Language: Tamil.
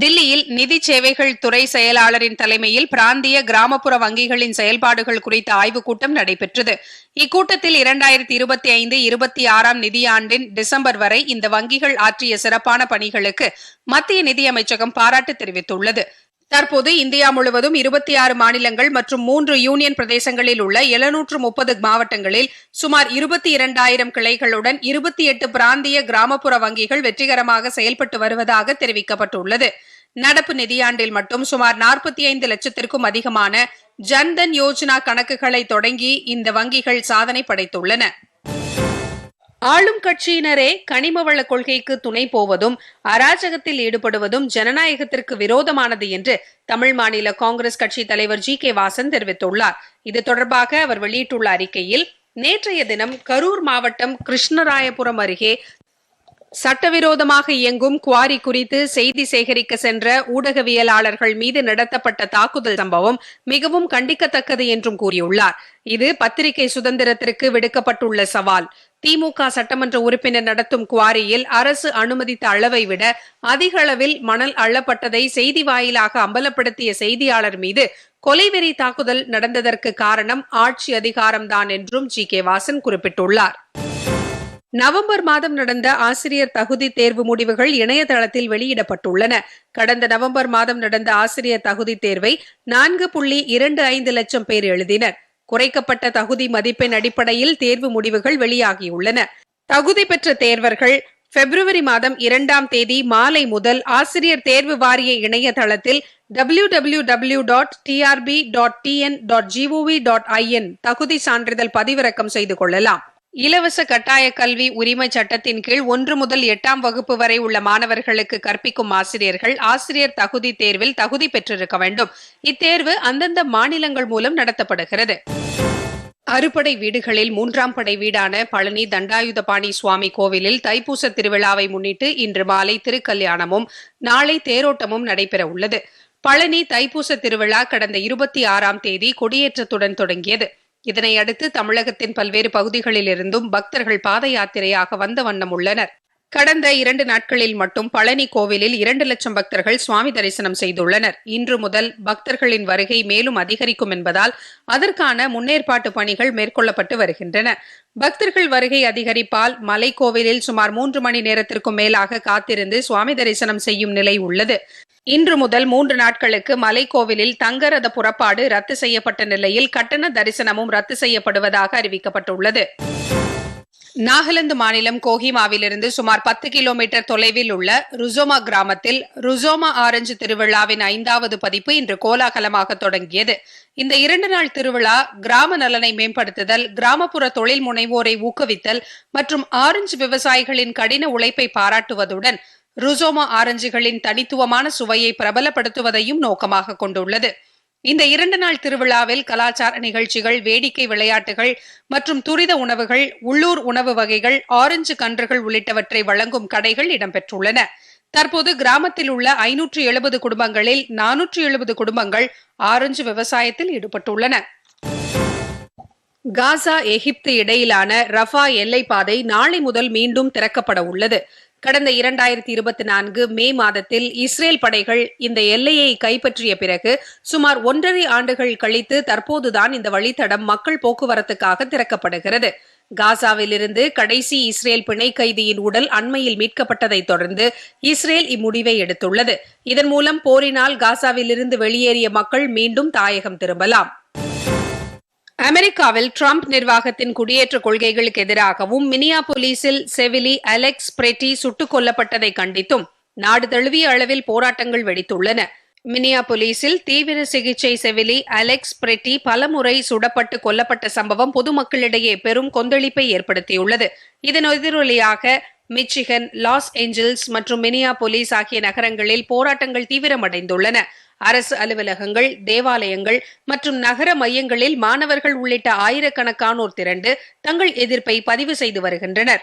தில்லியில் நிதி சேவைகள் துறை செயலாளரின் தலைமையில் பிராந்திய கிராமப்புற வங்கிகளின் செயல்பாடுகள் குறித்த ஆய்வுக் கூட்டம் நடைபெற்றது. இக்கூட்டத்தில் இரண்டாயிரத்தி இருபத்தி ஐந்து இருபத்தி ஆறாம் நிதியாண்டின் டிசம்பர் வரை இந்த வங்கிகள் ஆற்றிய சிறப்பான பணிகளுக்கு மத்திய நிதியமைச்சகம் பாராட்டு தெரிவித்துள்ளது. தற்போது இந்தியா முழுவதும் இருபத்தி ஆறு மாநிலங்கள் மற்றும் மூன்று யூனியன் பிரதேசங்களில் உள்ள எழுநூற்று முப்பது மாவட்டங்களில் சுமார் இருபத்தி இரண்டாயிரம் கிளைகளுடன் இருபத்தி எட்டு பிராந்திய கிராமப்புற வங்கிகள் வெற்றிகரமாக செயல்பட்டு வருவதாக தெரிவிக்கப்பட்டுள்ளது. நடப்பு நிதியாண்டில் மட்டும் சுமார் நாற்பத்தி ஐந்து லட்சத்திற்கும் அதிகமான ஜன்தன் யோஜனா கணக்குகளை தொடங்கி இந்த வங்கிகள் சாதனை படைத்துள்ளன. ஆளும் கட்சியினரே கனிம வள கொள்கைக்கு துணை போவதும் அராஜகத்தில் ஈடுபடுவதும் ஜனநாயகத்திற்கு விரோதமானது என்று தமிழ் மாநில காங்கிரஸ் கட்சி தலைவர் ஜி கே வாசன் தெரிவித்துள்ளார். இது தொடர்பாக அவர் வெளியிட்டுள்ள அறிக்கையில் நேற்றைய தினம் கரூர் மாவட்டம் கிருஷ்ணராயபுரம் அருகே சட்டவிரோதமாக இயங்கும் குவாரி குறித்து செய்தி சேகரிக்க சென்ற ஊடகவியலாளர்கள் மீது நடத்தப்பட்ட தாக்குதல் சம்பவம் மிகவும் கண்டிக்கத்தக்கது என்றும் கூறியுள்ளார். இது பத்திரிகை சுதந்திரத்திற்கு விடுக்கப்பட்டுள்ள சவால். திமுக சட்டமன்ற உறுப்பினர் நடத்தும் குவாரியில் அரசு அனுமதித்த அளவை விட அதிக அளவில் மணல் அள்ளப்பட்டதை செய்தி வாயிலாக அம்பலப்படுத்திய செய்தியாளர் மீது கொலைவெறி தாக்குதல் நடந்ததற்கு காரணம் ஆட்சி அதிகாரம்தான் என்றும் ஜி கே வாசன் குறிப்பிட்டுள்ளார். நவம்பர் மாதம் நடந்த ஆசிரியர் தகுதி தேர்வு முடிவுகள் இணையதளத்தில் வெளியிடப்பட்டுள்ளன. கடந்த நவம்பர் மாதம் நடந்த ஆசிரியர் தகுதி தேர்வை நான்கு புள்ளி இரண்டு ஐந்து லட்சம் பேர் எழுதினர். குறைக்கப்பட்ட தகுதி மதிப்பெண் அடிப்படையில் தேர்வு முடிவுகள் வெளியாகியுள்ளன. தகுதி பெற்ற தேர்வர்கள் பிப்ரவரி மாதம் இரண்டாம் தேதி மாலை முதல் ஆசிரியர் தேர்வு வாரிய இணையதளத்தில் W W W dot TRB dot TN dot GOV dot IN தகுதி சான்றிதழ் பதிவிறக்கம் செய்து கொள்ளலாம். இலவச கட்டாய கல்வி உரிமை சட்டத்தின் கீழ் ஒன்று முதல் எட்டாம் வகுப்பு வரை உள்ள மாணவர்களுக்கு கற்பிக்கும் ஆசிரியர்கள் ஆசிரியர் தகுதி தேர்வில் தகுதி பெற்றிருக்க வேண்டும். இத்தேர்வு அந்தந்த மாநிலங்கள் மூலம் நடத்தப்படுகிறது. அறுபடை வீடுகளில் மூன்றாம் படை வீடான பழனி தண்டாயுதபாணி சுவாமி கோவிலில் தைப்பூச திருவிழாவை முன்னிட்டு இன்று மாலை திருக்கல்யாணமும் நாளை தேரோட்டமும் நடைபெற உள்ளது. பழனி தைப்பூச திருவிழா கடந்த இருபத்தி ஆறாம் தேதி கொடியேற்றத்துடன் தொடங்கியது. இதனை அடுத்து தமிழகத்தின் பல்வேறு பகுதிகளில் இருந்தும் பக்தர்கள் பாத யாத்திரையாக வந்த வண்ணம் உள்ளனர். கடந்த இரண்டு நாட்களில் மட்டும் பழனி கோவிலில் இரண்டு லட்சம் பக்தர்கள் சுவாமி தரிசனம் செய்துள்ளனர். இன்று முதல் பக்தர்களின் வருகை மேலும் அதிகரிக்கும் என்பதால் அதற்கான முன்னேற்பாட்டு பணிகள் மேற்கொள்ளப்பட்டு வருகின்றன. பக்தர்கள் வருகை அதிகரிப்பால் மலை கோவிலில் சுமார் மூன்று மணி நேரத்திற்கும் மேலாக காத்திருந்து சுவாமி தரிசனம் செய்யும் நிலை உள்ளது. இன்று முதல் மூன்று நாட்களுக்கு மலைக்கோவிலில் தங்கரத புறப்பாடு ரத்து செய்யப்பட்ட நிலையில் கட்டண தரிசனமும் ரத்து செய்யப்படுவதாக அறிவிக்கப்பட்டுள்ளது. நாகாலாந்து மாநிலம் கோஹிமாவிலிருந்து சுமார் பத்து கிலோமீட்டர் தொலைவில் உள்ள ருசோமா கிராமத்தில் ருசோமா ஆரஞ்சு திருவிழாவின் ஐந்தாவது பதிப்பு இன்று கோலாகலமாக தொடங்கியது. இந்த இரண்டு நாள் திருவிழா கிராம நலனை மேம்படுத்துதல் கிராமப்புற தொழில் முனைவோரை ஊக்குவித்தல் மற்றும் ஆரஞ்சு விவசாயிகளின் கடின உழைப்பை பாராட்டுவதுடன் ருசோமா ஆரஞ்சுகளின் தனித்துவமான சுவையை பிரபலப்படுத்துவதையும் நோக்கமாக கொண்டுள்ளது. இந்த இரண்டு நாள் திருவிழாவில் கலாச்சார நிகழ்ச்சிகள் வேடிக்கை விளையாட்டுகள் மற்றும் துரித உணவுகள் உள்ளூர் உணவு வகைகள் ஆரஞ்சு கன்றுகள் உள்ளிட்டவற்றை வழங்கும் கடைகள் இடம்பெற்றுள்ளன. தற்போது கிராமத்தில் உள்ள ஐநூற்று எழுபது குடும்பங்களில் நானூற்று எழுபது குடும்பங்கள் ஆரஞ்சு விவசாயத்தில் ஈடுபட்டுள்ளன. காசா எகிப்து இடையிலான ரஃபா எல்லை பாதை நாளை முதல் மீண்டும் திறக்கப்பட உள்ளது. கடந்த இரண்டாயிரத்தி இருபத்தி நான்கு மே மாதத்தில் இஸ்ரேல் படைகள் இந்த எல்லையை கைப்பற்றிய பிறகு சுமார் ஒன்றரை ஆண்டுகள் கழித்து தற்போதுதான் இந்த வழித்தடம் மக்கள் போக்குவரத்துக்காக திறக்கப்படுகிறது. காசாவிலிருந்து கடைசி இஸ்ரேல் பிணை கைதியின் உடல் அண்மையில் மீட்கப்பட்டதைத் தொடர்ந்து இஸ்ரேல் இம்முடிவை எடுத்துள்ளது. இதன் மூலம் போரினால் காசாவிலிருந்து வெளியேறிய மக்கள் மீண்டும் தாயகம் திரும்பலாம். அமெரிக்காவில் ட்ரம்ப் நிர்வாகத்தின் குடியேற்ற கொள்கைகளுக்கு எதிராகவும் மினியா போலீஸில் செவிலி அலெக்ஸ் பிரெட்டி சுட்டுக் கொல்லப்பட்டதை கண்டித்தும் நாடு தழுவிய அளவில் போராட்டங்கள் வெடித்துள்ளன. மினியா போலீஸில் தீவிர சிகிச்சை செவிலி அலெக்ஸ் பிரெட்டி பலமுறை சுடப்பட்டு கொல்லப்பட்ட சம்பவம் பொதுமக்களிடையே பெரும் கொந்தளிப்பை ஏற்படுத்தியுள்ளது. இதன் எதிரொலியாக மிச்சிகன் லாஸ் ஏஞ்சல்ஸ் மற்றும் மினியா போலீஸ் ஆகிய நகரங்களில் போராட்டங்கள் தீவிரமடைந்துள்ளன. அரசு அலுவலகங்கள் தேவாலயங்கள் மற்றும் நகர மையங்களில் மாணவர்கள் உள்ளிட்ட ஆயிரக்கணக்கானோர் திரண்டு தங்கள் எதிர்ப்பை பதிவு செய்து வருகின்றனர்.